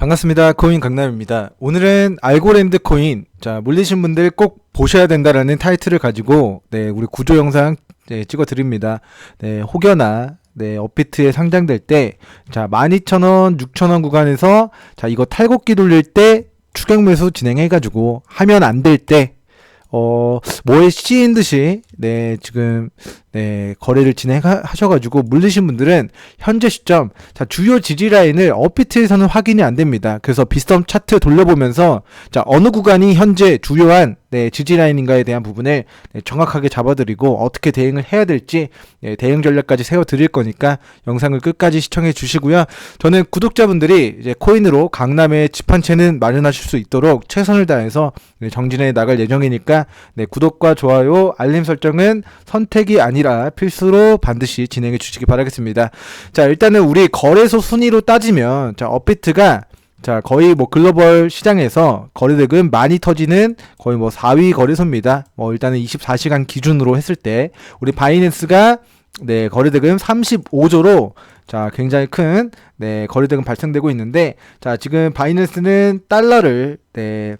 반갑습니다. 코인 강남입니다. 오늘은 알고랜드 코인, 자, 몰리신 분들 꼭 보셔야 된다라는 타이틀을 가지고, 네, 우리 구조 영상 네, 찍어 드립니다. 네, 혹여나, 네, 업비트에 상장될 때, 자, 12,000원, 6,000원 구간에서, 자, 이거 탈곡기 돌릴 때, 추격 매수 진행해가지고, 하면 안 될 때, 어, 뭐에 씌인 듯이, 네, 지금, 네, 거래를 진행하셔 가지고, 물리신 분들은 현재 시점, 자, 주요 지지 라인을 업비트에서는 확인이 안 됩니다. 그래서 비썸 차트 돌려보면서, 자, 어느 구간이 현재 주요한, 네, 지지 라인인가에 대한 부분을 네, 정확하게 잡아드리고, 어떻게 대응을 해야 될지, 네, 대응 전략까지 세워 드릴 거니까, 영상을 끝까지 시청해 주시고요. 저는 구독자분들이 이제 코인으로 강남의 집한 채는 마련하실 수 있도록 최선을 다해서 네, 정진해 나갈 예정이니까, 네, 구독과 좋아요, 알림 설정 은 선택이 아니라 필수로 반드시 진행해 주시기 바라겠습니다. 자, 일단은 우리 거래소 순위로 따지면, 자, 업비트가 자, 거의 뭐 글로벌 시장에서 거래대금 많이 터지는 거의 뭐 4위 거래소입니다. 뭐 일단은 24시간 기준으로 했을 때 우리 바이낸스가 네, 거래대금 35조로 자, 굉장히 큰 네, 거래대금 발생되고 있는데 자, 지금 바이낸스는 달러를 네,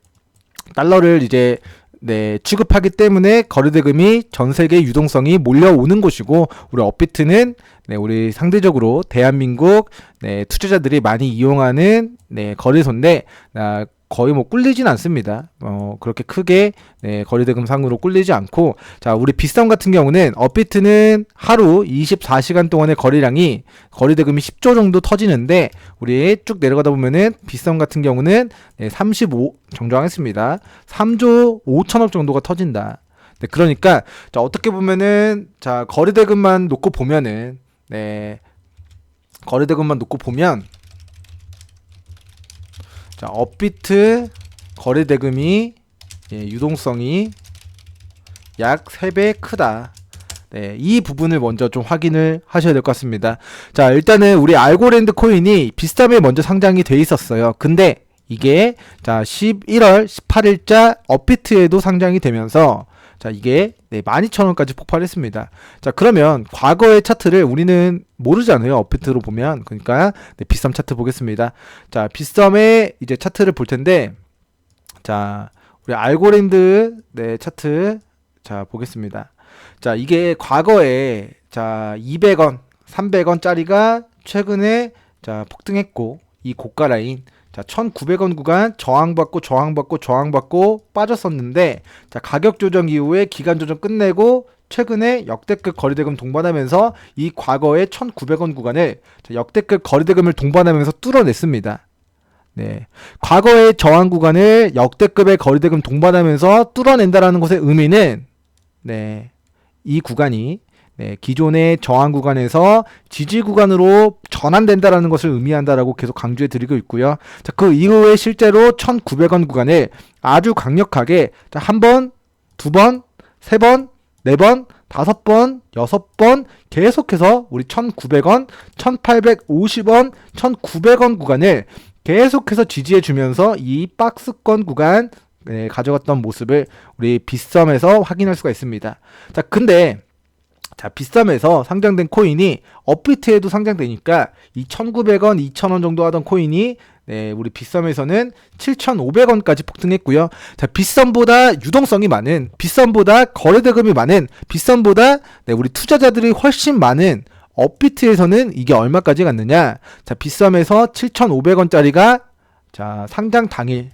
달러를 이제 네, 취급하기 때문에 거래대금이 전 세계 유동성이 몰려오는 곳이고 우리 업비트는 네, 우리 상대적으로 대한민국 네, 투자자들이 많이 이용하는 네, 거래소인데 아, 거의 뭐 꿀리진 않습니다. 어, 그렇게 크게 네, 거래대금 상으로 꿀리지 않고 자, 우리 비썸 같은 경우는 업비트는 하루 24시간 동안의 거래량이 거래대금이 10조 정도 터지는데 우리 쭉 내려가다 보면은 비썸 같은 경우는 네, 35 정정하겠습니다. 3조 5천억 정도가 터진다. 네, 그러니까 자, 어떻게 보면은 자, 거래대금만 놓고 보면은 네. 거래대금만 놓고 보면 자, 업비트 거래 대금이 예, 유동성이 약 3배 크다. 네, 이 부분을 먼저 좀 확인을 하셔야 될 것 같습니다. 자, 일단은 우리 알고랜드 코인이 비스tam에 먼저 상장이 돼 있었어요. 근데 이게 자, 11월 18일자 업비트에도 상장이 되면서 자, 이게 네, 12,000원까지 폭발했습니다. 자, 그러면 과거의 차트를 우리는 모르잖아요. 업비트로 보면. 그러니까 네, 비썸 차트 보겠습니다. 자, 비썸의 이제 차트를 볼 텐데 자, 우리 알고랜드 네, 차트 자, 보겠습니다. 자, 이게 과거에 자, 200원, 300원짜리가 최근에 자, 폭등했고 이 고가 라인 자, 1,900원 구간 저항받고 저항받고 저항받고 빠졌었는데 자, 가격 조정 이후에 기간 조정 끝내고 최근에 역대급 거래대금 동반하면서 이 과거의 1,900원 구간을 자, 역대급 거래대금을 동반하면서 뚫어냈습니다. 네. 과거의 저항 구간을 역대급의 거래대금 동반하면서 뚫어낸다라는 것의 의미는 네. 이 구간이 네, 기존의 저항 구간에서 지지 구간으로 전환된다라는 것을 의미한다라고 계속 강조해 드리고 있고요. 자, 그 이후에 실제로 1,900원 구간을 아주 강력하게 자, 한 번, 두 번, 세 번, 네 번, 다섯 번, 여섯 번 계속해서 우리 1,900원, 1,850원, 1,900원 구간을 계속해서 지지해 주면서 이 박스권 구간 네, 가져갔던 모습을 우리 빗썸에서 확인할 수가 있습니다. 자, 근데 자, 비쌈에서 상장된 코인이 업비트에도 상장되니까 이 1,900원, 2,000원 정도 하던 코인이 네, 우리 비썸에서는 7,500원까지 폭등했고요. 자, 비썸보다 유동성이 많은, 비썸보다 거래 대금이 많은, 비썸보다 네, 우리 투자자들이 훨씬 많은 업비트에서는 이게 얼마까지 갔느냐? 자, 비썸에서 7,500원짜리가 자, 상장 당일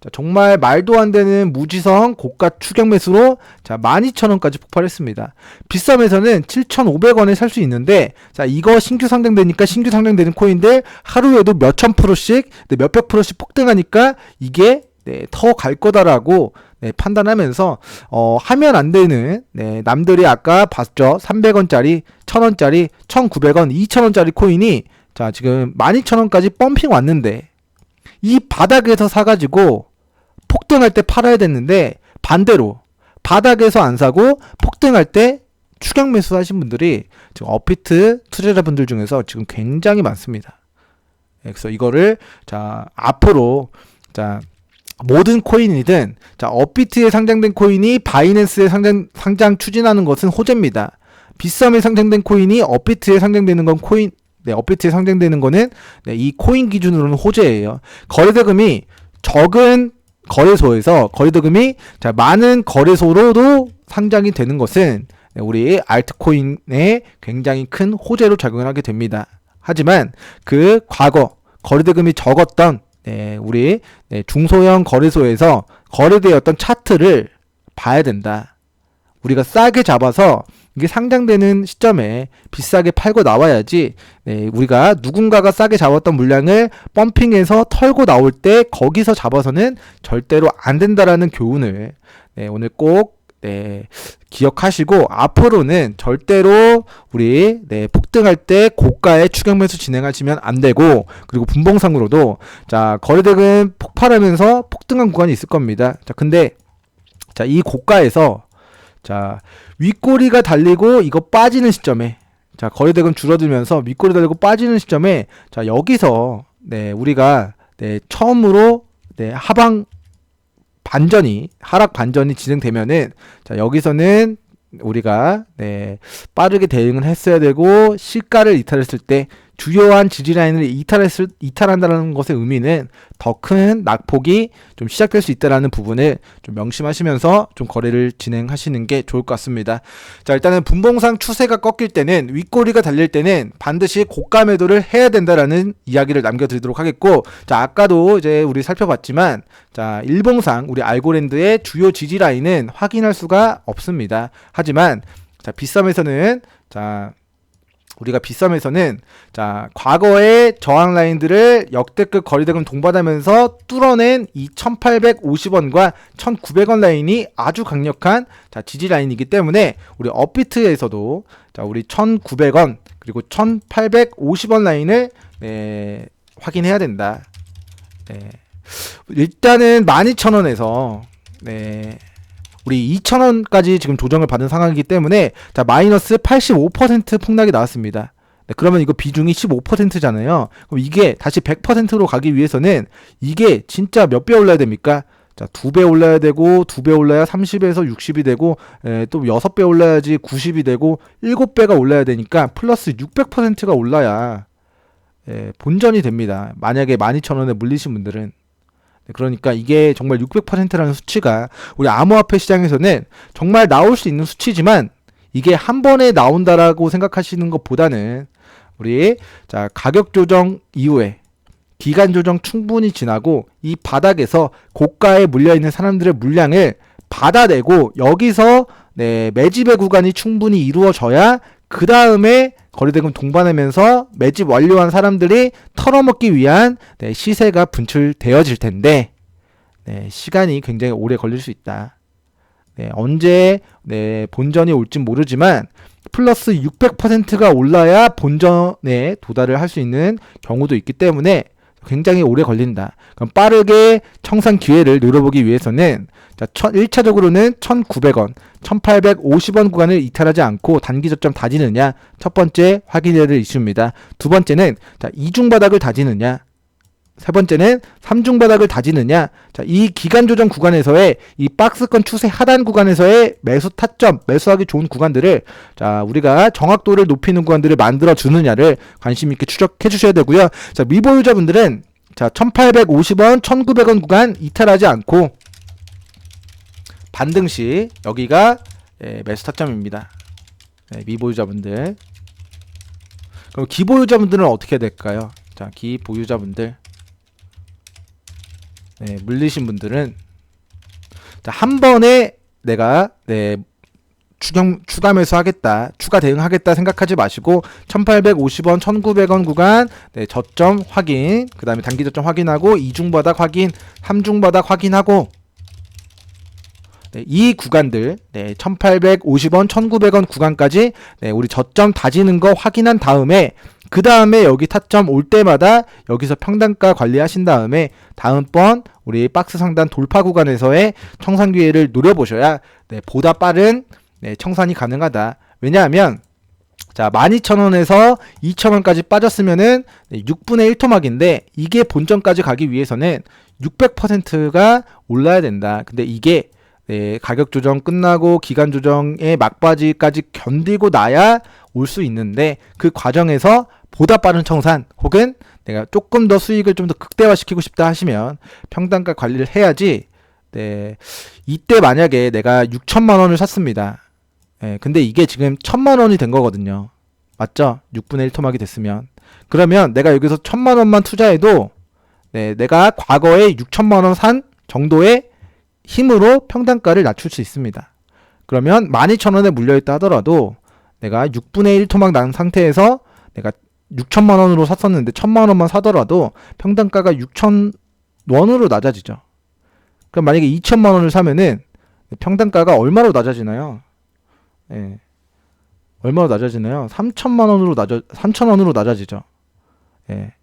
자, 정말 말도 안 되는 무지성 고가 추격 매수로 자, 12,000원까지 폭발했습니다. 비쌈에서는 7,500원에 살 수 있는데 자, 이거 신규 상장되니까 신규 상장되는 코인들 하루에도 몇천 프로씩 네, 몇백 프로씩 폭등하니까 이게 네, 더 갈 거다라고 네, 판단하면서 어, 하면 안 되는 네, 남들이 아까 봤죠. 300원짜리, 1000원짜리, 1900원, 2000원짜리 코인이 자, 지금 12,000원까지 펌핑 왔는데 이 바닥에서 사가지고 폭등할 때 팔아야 됐는데 반대로 바닥에서 안 사고 폭등할 때 추격 매수 하신 분들이 지금 어피트 투자자분들 중에서 지금 굉장히 많습니다. 예, 그래서 이거를 자 앞으로 자 모든 코인이든 자 업비트에 상장된 코인이 바이낸스에 상장 상장 추진하는 것은 호재입니다. 비썸에 상장된 코인이 업비트에 상장되는 건 코인 네, 업비트에 상장되는 거는 네, 이 코인 기준으로는 호재예요. 거래대금이 적은 거래소에서 거래대금이 자, 많은 거래소로도 상장이 되는 것은 네, 우리 알트코인에 굉장히 큰 호재로 작용을 하게 됩니다. 하지만 그 과거 거래대금이 적었던 네, 우리 네, 중소형 거래소에서 거래되었던 차트를 봐야 된다. 우리가 싸게 잡아서 이게 상장되는 시점에 비싸게 팔고 나와야지 네, 우리가 누군가가 싸게 잡았던 물량을 펌핑해서 털고 나올 때 거기서 잡아서는 절대로 안 된다라는 교훈을 네, 오늘 꼭 네, 기억하시고 앞으로는 절대로 우리 네, 폭등할 때 고가의 추격 매수 진행하시면 안 되고 그리고 분봉상으로도 자 거래대금 폭발하면서 폭등한 구간이 있을 겁니다. 자 근데 자 이 고가에서 자 윗꼬리가 달리고 이거 빠지는 시점에 자 거래대금 줄어들면서 윗꼬리 달리고 빠지는 시점에 자 여기서 네 우리가 네 처음으로 네 하방 반전이 하락 반전이 진행되면은 자 여기서는 우리가 네 빠르게 대응을 했어야 되고 시가를 이탈했을 때 주요한 지지 라인을 이탈했을 이탈한다는 것의 의미는 더 큰 낙폭이 좀 시작될 수 있다라는 부분을 좀 명심하시면서 좀 거래를 진행하시는 게 좋을 것 같습니다. 자 일단은 분봉상 추세가 꺾일 때는 윗꼬리가 달릴 때는 반드시 고가 매도를 해야 된다라는 이야기를 남겨드리도록 하겠고 자 아까도 이제 우리 살펴봤지만 자 일봉상 우리 알고랜드의 주요 지지 라인은 확인할 수가 없습니다. 하지만 자 비썸에서는 자 우리가 비썸에서는 자 과거의 저항 라인들을 역대급 거래대금 동반하면서 뚫어낸 이 1850원과 1900원 라인이 아주 강력한 자 지지 라인이기 때문에 우리 업비트에서도 자 우리 1900원 그리고 1850원 라인을 네, 확인해야 된다. 네. 일단은 12,000원에서 네. 우리 2,000원까지 지금 조정을 받은 상황이기 때문에 자 마이너스 85% 폭락이 나왔습니다. 네, 그러면 이거 비중이 15%잖아요. 그럼 이게 다시 100%로 가기 위해서는 이게 진짜 몇 배 올라야 됩니까? 자, 두 배 올라야 되고, 두 배 올라야 30에서 60이 되고, 에, 또 6배 올라야지 90이 되고, 7배가 올라야 되니까 플러스 600%가 올라야 에, 본전이 됩니다. 만약에 12,000원에 물리신 분들은. 네, 그러니까 이게 정말 600%라는 수치가 우리 암호화폐 시장에서는 정말 나올 수 있는 수치지만 이게 한 번에 나온다라고 생각하시는 것보다는 우리 자 가격 조정 이후에 기간 조정 충분히 지나고 이 바닥에서 고가에 물려 있는 사람들의 물량을 받아내고 여기서 네, 매집의 구간이 충분히 이루어져야 그 다음에 거래대금 동반하면서 매집 완료한 사람들이 털어먹기 위한 네, 시세가 분출되어질 텐데 네, 시간이 굉장히 오래 걸릴 수 있다. 네, 언제 네, 본전이 올진 모르지만 플러스 600%가 올라야 본전에 도달을 할 수 있는 경우도 있기 때문에 굉장히 오래 걸린다. 그럼 빠르게 청산 기회를 노려보기 위해서는 자, 1차적으로는 1,900원, 1,850원 구간을 이탈하지 않고 단기 저점 다지느냐 첫 번째 확인해야 될 이슈입니다. 두 번째는 자, 이중 바닥을 다지느냐 세 번째는 삼중 바닥을 다지느냐. 자, 이 기간 조정 구간에서의 이 박스권 추세 하단 구간에서의 매수 타점, 매수하기 좋은 구간들을 자, 우리가 정확도를 높이는 구간들을 만들어 주느냐를 관심 있게 추적해 주셔야 되고요. 자, 미보유자분들은 자, 1,850원, 1,900원 구간 이탈하지 않고 반등 시 여기가 예, 매수 타점입니다. 네, 미보유자분들. 그럼 기보유자분들은 어떻게 될까요? 자, 기보유자분들. 네, 물리신 분들은 자, 한 번에 내가 네, 추경 추가 매수하겠다, 추가 대응하겠다 생각하지 마시고 1,850원, 1,900원 구간 네, 저점 확인, 그 다음에 단기 저점 확인하고 이중 바닥 확인, 삼중 바닥 확인하고 네, 이 구간들 네, 1,850원, 1,900원 구간까지 네, 우리 저점 다지는 거 확인한 다음에 그 다음에 여기 타점 올 때마다 여기서 평단가 관리하신 다음에 다음번 우리 박스 상단 돌파 구간에서의 청산 기회를 노려보셔야 네, 보다 빠른 네, 청산이 가능하다. 왜냐하면 자 12,000원에서 2,000원까지 빠졌으면은 6분의 1토막인데 이게 본전까지 가기 위해서는 600%가 올라야 된다. 근데 이게 네, 가격 조정 끝나고 기간 조정의 막바지까지 견디고 나야 올 수 있는데 그 과정에서 보다 빠른 청산 혹은 내가 조금 더 수익을 좀 더 극대화시키고 싶다 하시면 평단가 관리를 해야지 네 이때 만약에 내가 6천만 원을 샀습니다. 예, 근데 이게 지금 1천만 원이 된 거거든요. 맞죠? 6분의 1 토막이 됐으면 그러면 내가 여기서 1천만 원만 투자해도 네, 내가 과거에 6천만 원 산 정도의 힘으로 평단가를 낮출 수 있습니다. 그러면 12,000원에 물려있다 하더라도 내가 6분의 1 토막 난 상태에서 내가 6천만 원으로 샀었는데 1천만 원만 사더라도 평단가가 6천 원으로 낮아지죠. 그럼 만약에 2천만 원을 사면은 평단가가 얼마로 낮아지나요? 예. 얼마로 낮아지나요? 3천만 원으로 낮아 3천 원으로 낮아지죠. 예.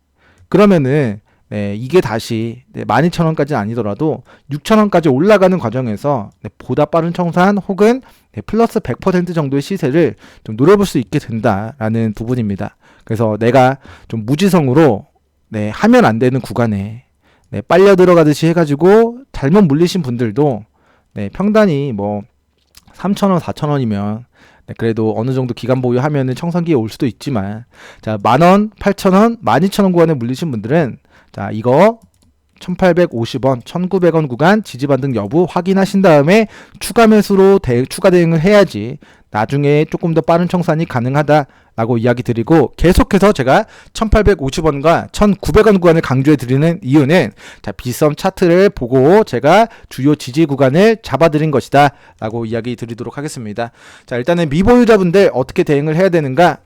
그러면은 네, 이게 다시 네, 12,000원까지는 아니더라도 6,000원까지 올라가는 과정에서 네, 보다 빠른 청산 혹은 네, 플러스 100% 정도의 시세를 좀 노려볼 수 있게 된다라는 부분입니다. 그래서 내가 좀 무지성으로 네, 하면 안 되는 구간에 네, 빨려 들어가듯이 해가지고 잘못 물리신 분들도 네, 평단이 뭐 3,000원, 4,000원이면 네, 그래도 어느 정도 기간 보유하면은 청산기에 올 수도 있지만 자, 만 원, 8,000원, 12,000원 구간에 물리신 분들은 자, 이거 1850원, 1900원 구간 지지 반등 여부 확인하신 다음에 추가 매수로 대, 추가 대응을 해야지 나중에 조금 더 빠른 청산이 가능하다라고 이야기 드리고 계속해서 제가 1850원과 1900원 구간을 강조해 드리는 이유는 자, 비썸 차트를 보고 제가 주요 지지 구간을 잡아 드린 것이다라고 이야기 드리도록 하겠습니다. 자, 일단은 미보유자분들 어떻게 대응을 해야 되는가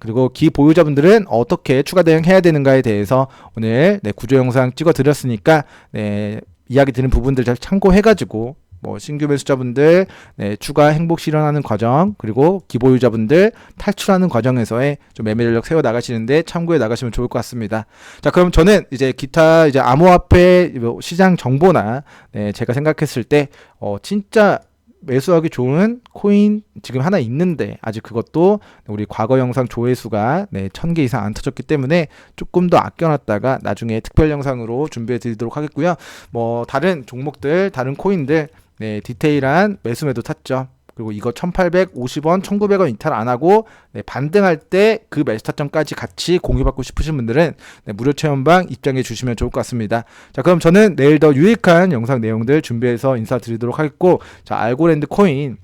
그리고 기 보유자분들은 어떻게 추가 대응해야 되는가에 대해서 오늘 네, 구조 영상 찍어 드렸으니까 네, 이야기 드린 부분들 잘 참고해가지고 뭐 신규 매수자분들 네, 추가 행복 실현하는 과정 그리고 기보유자분들 탈출하는 과정에서의 좀 매매 전략 세워 나가시는데 참고해 나가시면 좋을 것 같습니다. 자 그럼 저는 이제 기타 이제 암호화폐 뭐 시장 정보나 네, 제가 생각했을 때 어, 진짜 매수하기 좋은 코인 지금 하나 있는데 아직 그것도 우리 과거 영상 조회수가 네, 1000개 이상 안 터졌기 때문에 조금 더 아껴놨다가 나중에 특별 영상으로 준비해 드리도록 하겠고요. 뭐 다른 종목들, 다른 코인들 네, 디테일한 매수 매도 탔죠. 그리고 이거 1850원, 1900원 이탈 안 하고 네, 반등할 때 그 매수 타점까지 같이 공유받고 싶으신 분들은 네, 무료 체험방 입장해 주시면 좋을 것 같습니다. 자, 그럼 저는 내일 더 유익한 영상 내용들 준비해서 인사드리도록 하겠고, 자, 알고랜드 코인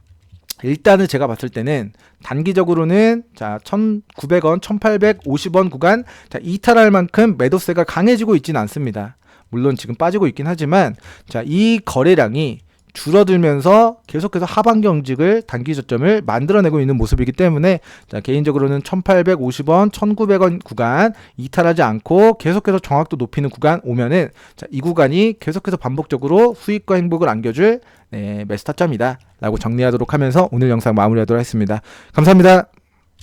일단은 제가 봤을 때는 단기적으로는 자 1,900원, 1,850원 구간 자 이탈할 만큼 매도세가 강해지고 있지는 않습니다. 물론 지금 빠지고 있긴 하지만 자 이 거래량이 줄어들면서 계속해서 하방 경직을 단기 저점을 만들어내고 있는 모습이기 때문에 자, 개인적으로는 1850원, 1900원 구간 이탈하지 않고 계속해서 정확도 높이는 구간 오면은 자, 이 구간이 계속해서 반복적으로 수익과 행복을 안겨줄 네, 매스 타점이다 라고 정리하도록 하면서 오늘 영상 마무리하도록 하겠습니다. 감사합니다.